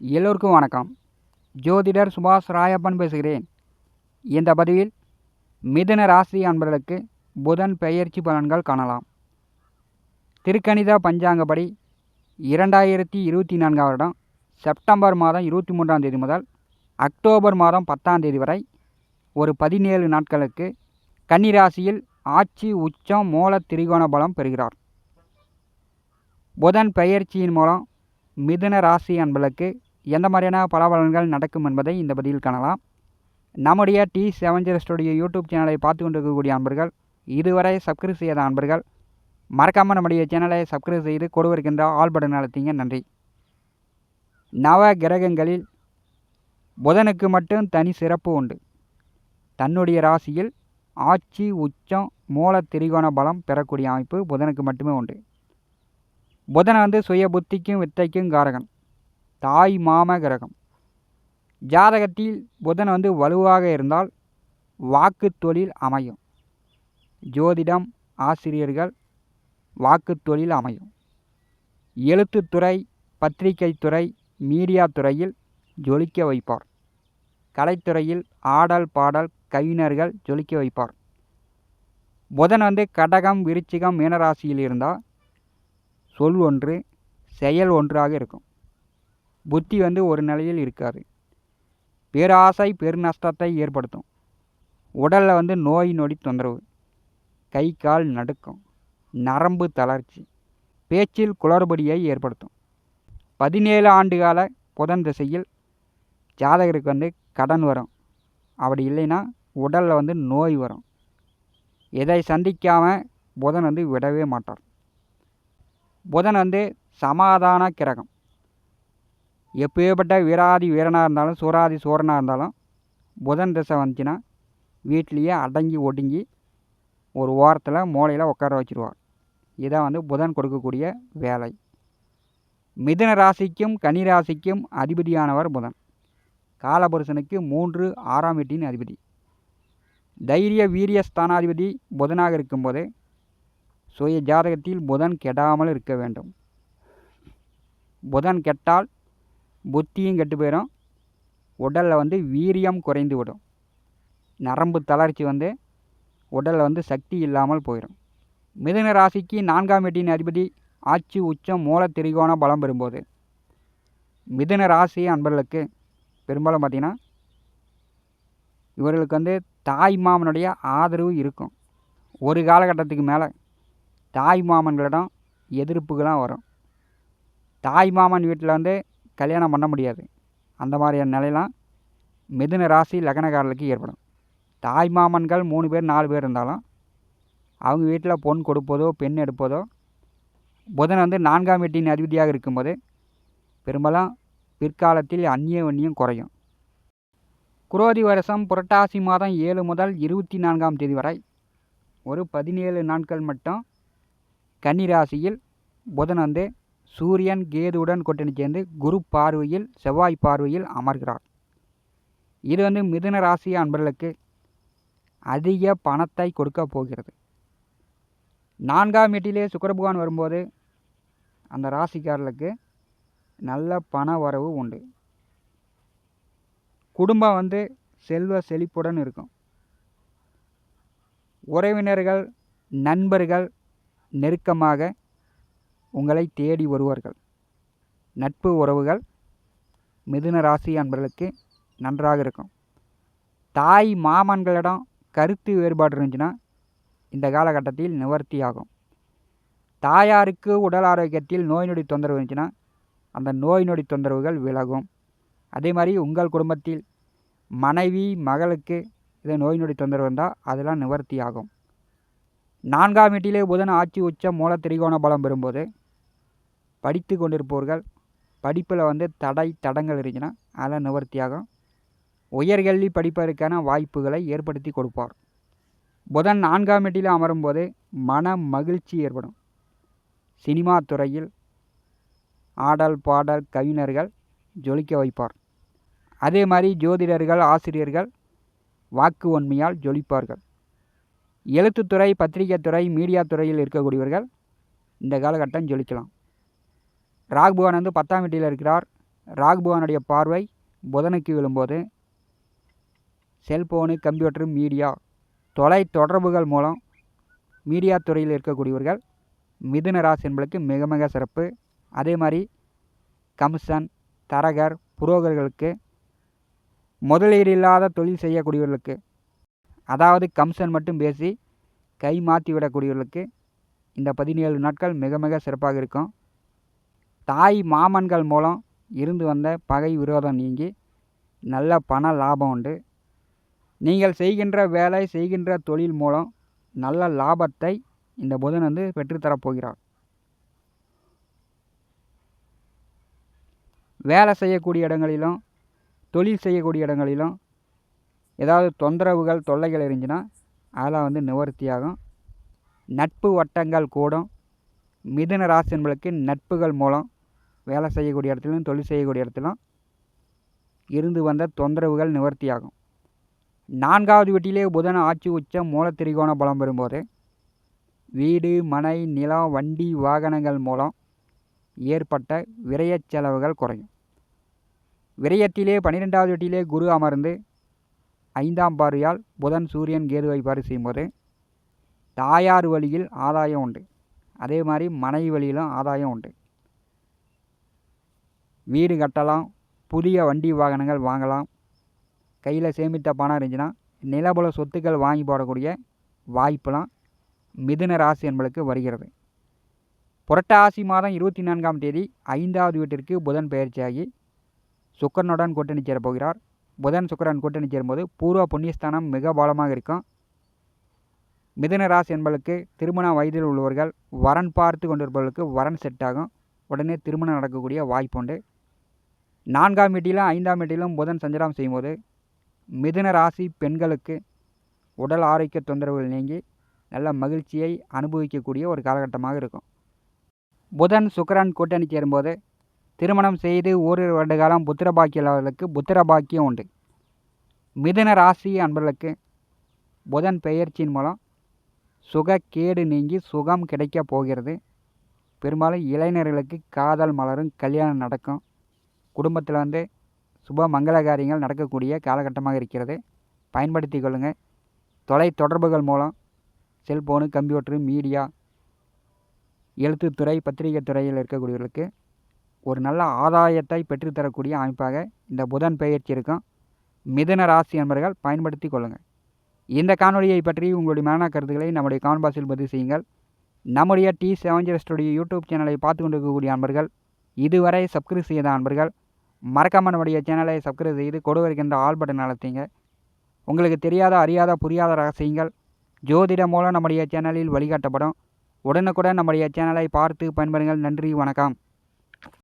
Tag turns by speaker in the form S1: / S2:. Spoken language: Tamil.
S1: எல்லோருக்கும் வணக்கம். ஜோதிடர் சுபாஷ் ராயப்பன் பேசுகிறேன். இந்த பதிவில் மிதுன ராசி அன்பர்களுக்கு புதன் பெயர்ச்சி பலன்கள் காணலாம். திருக்கணித பஞ்சாங்கப்படி இரண்டாயிரத்தி இருபத்தி நான்காம் வருடம் செப்டம்பர் மாதம் இருபத்தி மூன்றாம் தேதி முதல் அக்டோபர் மாதம் பத்தாம் தேதி வரை ஒரு பதினேழு நாட்களுக்கு கன்னிராசியில் ஆட்சி உச்சம் மூல திரிகோண பலம் பெறுகிறார். புதன் பெயர்ச்சியின் மூலம் மிதுன ராசி அன்பர்களுக்கு எந்த மாதிரியான பலபலன்கள் நடக்கும் என்பதை இந்த பதிவில் காணலாம். நம்முடைய டி செவன்ஜர் ஸ்டுடியோ யூடியூப் சேனலை பார்த்து கொண்டிருக்கக்கூடிய அன்பர்கள் இதுவரை சப்ஸ்கிரைப் செய்யாத அன்பர்கள் மறக்காமல் நம்முடைய சேனலை சப்ஸ்கிரைப் செய்து கொடுவிருக்கின்ற ஆல் பட்டன் நடத்திங்க நன்றி. நவ கிரகங்களில் புதனுக்கு மட்டும் தனி சிறப்பு உண்டு. தன்னுடைய ராசியில் ஆட்சி உச்சம் மூல திரிகோண பலம் பெறக்கூடிய அமைப்பு புதனுக்கு மட்டுமே உண்டு. புதன் வந்து சுய புத்திக்கும் வித்தைக்கும் காரகன். தாய் மாம கிரகம். ஜாதகத்தில் புதன் வந்து வலுவாக இருந்தால் வாக்கு தொழில் அமையும். ஜோதிடம் ஆசிரியர்கள் வாக்கு தொழில் அமையும். எழுத்துத்துறை பத்திரிகை துறை மீடியா துறையில் ஜொலிக்க வைப்பார். கலைத்துறையில் ஆடல் பாடல் கவிஞர்கள் ஜொலிக்க வைப்பார். புதன் வந்து கடகம் விருச்சிகம் மீனராசியில் இருந்தால் சொல் ஒன்று செயல் ஒன்றாக இருக்கும். புத்தி வந்து ஒரு நிலையில் இருக்காது. பேராசை பெருநஷ்டத்தை ஏற்படுத்தும். உடலில் வந்து நோய் நொடி தொந்தரவு. கை கால் நடுக்கம். நரம்பு தளர்ச்சி. பேச்சில் குளறுபடியை ஏற்படுத்தும். பதினேழு ஆண்டு கால புதன் திசையில் ஜாதகருக்கு வந்து கடன் வரும். அப்படி இல்லைன்னா உடலில் வந்து நோய் வரும். எதை சந்திக்காமல் புதன் வந்து விடவே மாட்டார். புதன் வந்து சமாதான கிரகம். எப்பேற்பட்ட வீராதி வீரனாக இருந்தாலும் சூராதி சூரனாக இருந்தாலும் புதன் திசை வந்துச்சுன்னா வீட்லேயே அடங்கி ஒடுங்கி ஒரு ஓரத்தில் மூலையில் உட்கார வச்சுருவார். இதான் வந்து புதன் கொடுக்கக்கூடிய வேலை. மிதுன ராசிக்கும் கன்னி ராசிக்கும் அதிபதியானவர் புதன். காலபுருஷனுக்கு மூன்று ஆறாம் வீட்டின் அதிபதி. தைரிய வீரிய ஸ்தானாதிபதி புதனாக இருக்கும்போது சுய ஜாதகத்தில் புதன் கெடாமல் இருக்க வேண்டும். புதன் கெட்டால் புத்தியும் கெட்டு போயிடும் உடலில் வந்து வீரியம் குறைந்து விடும். நரம்பு தளர்ச்சி வந்து உடலில் வந்து சக்தி இல்லாமல் போயிடும் மிதுன ராசிக்கு நான்காம் வீட்டின் அதிபதி ஆட்சி உச்சம் மூல திரிகோண பலம் பெறும்போது மிதுன ராசி அன்பர்களுக்கு பெரும்பாலும் பார்த்திங்கன்னா இவர்களுக்கு வந்து தாய் மாமனுடைய ஆதரவு இருக்கும். ஒரு காலகட்டத்துக்கு மேலே தாய் மாமன்களிடம் எதிர்ப்புகளாம் வரும். தாய் மாமன் வீட்டில் வந்து கல்யாணம் பண்ண முடியாது. அந்த மாதிரியான நிலையெல்லாம் மிதுன ராசி லக்னக்காரர்களுக்கு ஏற்படும். தாய் மாமன்கள் மூணு பேர் நாலு பேர் இருந்தாலும் அவங்க வீட்டில் பொன் கொடுப்பதோ பெண் எடுப்பதோ புதன் வந்து நான்காம் வீட்டின் அதிபதியாக இருக்கும்போது பெரும்பாலும் பிற்காலத்தில் அந்நிய வன்னியம் குறையும். குரோதி வருஷம் புரட்டாசி மாதம் ஏழு முதல் இருபத்தி நான்காம் தேதி வரை ஒரு பதினேழு நாட்கள் மட்டும் கன்னிராசியில் புதன் வந்து சூரியன் கேதுவுடன் கூட்டணி சேர்ந்து குரு பார்வையில் செவ்வாய் பார்வையில் அமர்கிறார். இது வந்து மிதுன ராசி அன்பர்களுக்கு அதிக பணத்தை கொடுக்க போகிறது. நான்காம் வீட்டிலே சுக்கரபகவான் வரும்போது அந்த ராசிக்காரர்களுக்கு நல்ல பண வரவு உண்டு. குடும்பம் வந்து செல்வ செழிப்புடன் இருக்கும். உறவினர்கள் நண்பர்கள் நெருக்கமாக உங்களை தேடி வருவார்கள். நட்பு உறவுகள் மிதுன ராசி அன்பர்களுக்கு நன்றாக இருக்கும். தாய் மாமன்களிடம் கருத்து வேறுபாடு இருந்துச்சுன்னா இந்த காலகட்டத்தில் நிவர்த்தி ஆகும். தாயாருக்கு உடல் ஆரோக்கியத்தில் நோய் நொடி தொந்தரவு இருந்துச்சுன்னா அந்த நோய் நொடி தொந்தரவுகள் விலகும். அதே மாதிரி உங்கள் குடும்பத்தில் மனைவி மகளுக்கு இது நோய் நொடி தொந்தரவு இருந்தால் அதெல்லாம் நிவர்த்தி ஆகும். நான்காம் வீட்டிலே புதன் ஆட்சி உச்சம் மூல திரிகோண பலம் பெறும்போது படித்து கொண்டிருப்பவர்கள் படிப்பில் வந்து தடை தடங்கள் இருந்துச்சுன்னா அதில் நிவர்த்தியாகும். உயர்கல்வி படிப்பதற்கான வாய்ப்புகளை ஏற்படுத்தி கொடுப்பார். புதன் நான்காம் வீட்டில் அமரும்போது மன மகிழ்ச்சி ஏற்படும். சினிமா துறையில் ஆடல் பாடல் கவிஞர்கள் ஜொலிக்க வைப்பார். அதே மாதிரி ஜோதிடர்கள் ஆசிரியர்கள் வாக்கு உண்மையால் ஜொலிப்பார்கள். எழுத்துத்துறை பத்திரிகை துறை மீடியா துறையில் இருக்கக்கூடியவர்கள் இந்த காலகட்டம் ஜொலிக்கலாம். ராகுபவான் வந்து பத்தாம் வீட்டில் இருக்கிறார். ராகுபவானுடைய பார்வை புதனுக்கு விழும்போது செல்போனு கம்ப்யூட்டர் மீடியா தொலை தொடர்புகள் மூலம் மீடியா துறையில் இருக்கக்கூடியவர்கள் மிதுன ராசி என்பளுக்கு மிக மிக சிறப்பு. அதே மாதிரி கமிஷன் தரகர் புரோகர்களுக்கு முதலீடு இல்லாத தொழில் செய்யக்கூடியவர்களுக்கு அதாவது கம்சன் மட்டும் பேசி கை மாற்றி விடக்கூடியவர்களுக்கு இந்த பதினேழு நாட்கள் மிக மிக சிறப்பாக இருக்கும். தாய் மாமன்கள் மூலம் இருந்து வந்த பகை விரோதம் நீங்கி நல்ல பண லாபம் உண்டு. நீங்கள் செய்கின்ற வேலை செய்கின்ற தொழில் மூலம் நல்ல லாபத்தை இந்த புதன் வந்து பெற்றுத்தரப்போகிறார் வேலை செய்யக்கூடிய இடங்களிலும் தொழில் செய்யக்கூடிய இடங்களிலும் ஏதாவது தொந்தரவுகள் தொல்லைகள் இருந்துச்சுன்னா அதெல்லாம் வந்து நிவர்த்தியாகும். நட்பு வட்டங்கள் கூடும். மிதுன ராசி என்பளுக்கு நட்புகள் மூலம் வேலை செய்யக்கூடிய இடத்துலையும் தொழில் செய்யக்கூடிய இடத்துலும் இருந்து வந்த தொந்தரவுகள் நிவர்த்தியாகும். நான்காவது வீட்டிலே புதன் ஆட்சி உச்சம் மூல திரிகோண பலம் பெறும்போது வீடு மனை நிலம் வண்டி வாகனங்கள் மூலம் ஏற்பட்ட விரயச் செலவுகள் குறையும். விரயத்திலே பன்னிரெண்டாவது வீட்டிலே குரு அமர்ந்து ஐந்தாம் பார்வையால் புதன் சூரியன் கேதுவை பாரு செய்யும்போது தாயார் வழியில் ஆதாயம் உண்டு. அதே மாதிரி மனைவி வழியிலும் ஆதாயம் உண்டு. வீடு கட்டலாம் புதிய வண்டி வாகனங்கள் வாங்கலாம் கையில் சேமித்த பணம் இருந்துச்சுன்னா நிலபுல சொத்துக்கள் வாங்கி போடக்கூடிய வாய்ப்பெலாம் மிதுன ராசி என்பளுக்கு வருகிறது. புரட்டாசி மாதம் இருபத்தி நான்காம் தேதி ஐந்தாவது வீட்டிற்கு புதன் பயிற்சியாகி சுக்கரனுடன் கூட்டணி சேரப்போகிறார். புதன் சுக்கரன் கூட்டணி சேரும்போது பூர்வ புண்ணியஸ்தானம் மிக பலமாக இருக்கும். மிதுனராசி ராசி திருமண வயதில் உள்ளவர்கள் வரன் பார்த்து கொண்டிருப்பவர்களுக்கு வரன் செட் ஆகும். உடனே திருமணம் நடக்கக்கூடிய வாய்ப்பு உண்டு. நான்காம் வீட்டிலும் ஐந்தாம் வீட்டிலும் புதன் சஞ்சலம் செய்யும்போது மிதுன ராசி பெண்களுக்கு உடல் ஆரோக்கிய தொந்தரவுகள் நீங்கி நல்ல மகிழ்ச்சியை அனுபவிக்கக்கூடிய ஒரு காலகட்டமாக இருக்கும். புதன் சுக்கரன் கூட்டணி சேரும்போது திருமணம் செய்து ஓரிரு வருடகாலம் புத்திர பாக்கியவர்களுக்கு புத்திர பாக்கியம் உண்டு. மிதுன ராசி அன்பர்களுக்கு புதன் பெயர்ச்சியின் மூலம் சுகக்கேடு நீங்கி சுகம் கிடைக்கப் போகிறது. பெரும்பாலும் இளைஞர்களுக்கு காதல் மலரும் கல்யாணம் நடக்கும். குடும்பத்தில் வந்து சுப மங்கள காரியங்கள் நடக்கக்கூடிய காலகட்டமாக இருக்கிறது. பயன்படுத்தி கொள்ளுங்கள். தொலை தொடர்புகள் மூலம் செல்ஃபோனு கம்ப்யூட்ரு மீடியா எழுத்துத்துறை பத்திரிகை துறையில் இருக்கக்கூடியவர்களுக்கு ஒரு நல்ல ஆதாயத்தை பெற்றுத்தரக்கூடிய அமைப்பாக இந்த புதன் பெயர்ச்சி இருக்கும் மிதன ராசி என்பர்கள் பயன்படுத்தி கொள்ளுங்கள். இந்த காணொலியை பற்றி உங்களுடைய மரண கருத்துக்களை நம்முடைய கான்பாஸில் பதிவு செய்யுங்கள். நம்முடைய டி செவஞ்சரஸ்டுடைய ஸ்டுடியோ யூடியூப் சேனலை பார்த்து கொண்டிருக்கக்கூடிய அன்பர்கள் இதுவரை சப்ஸ்கிரைப் செய்த அன்பர்கள் மறக்காமனுடைய நம்முடைய சேனலை சப்ஸ்கிரைப் செய்து கொடு வருகின்ற ஆல் பட்டன் அழுத்திங்க. உங்களுக்கு தெரியாத அறியாத புரியாத ரகசியங்கள் ஜோதிடம் மூலம் நம்முடைய சேனலில் வழிகாட்டப்படும். உடனுக்குடன் நம்முடைய சேனலை பார்த்து பயன்பெறுங்கள். நன்றி வணக்கம்.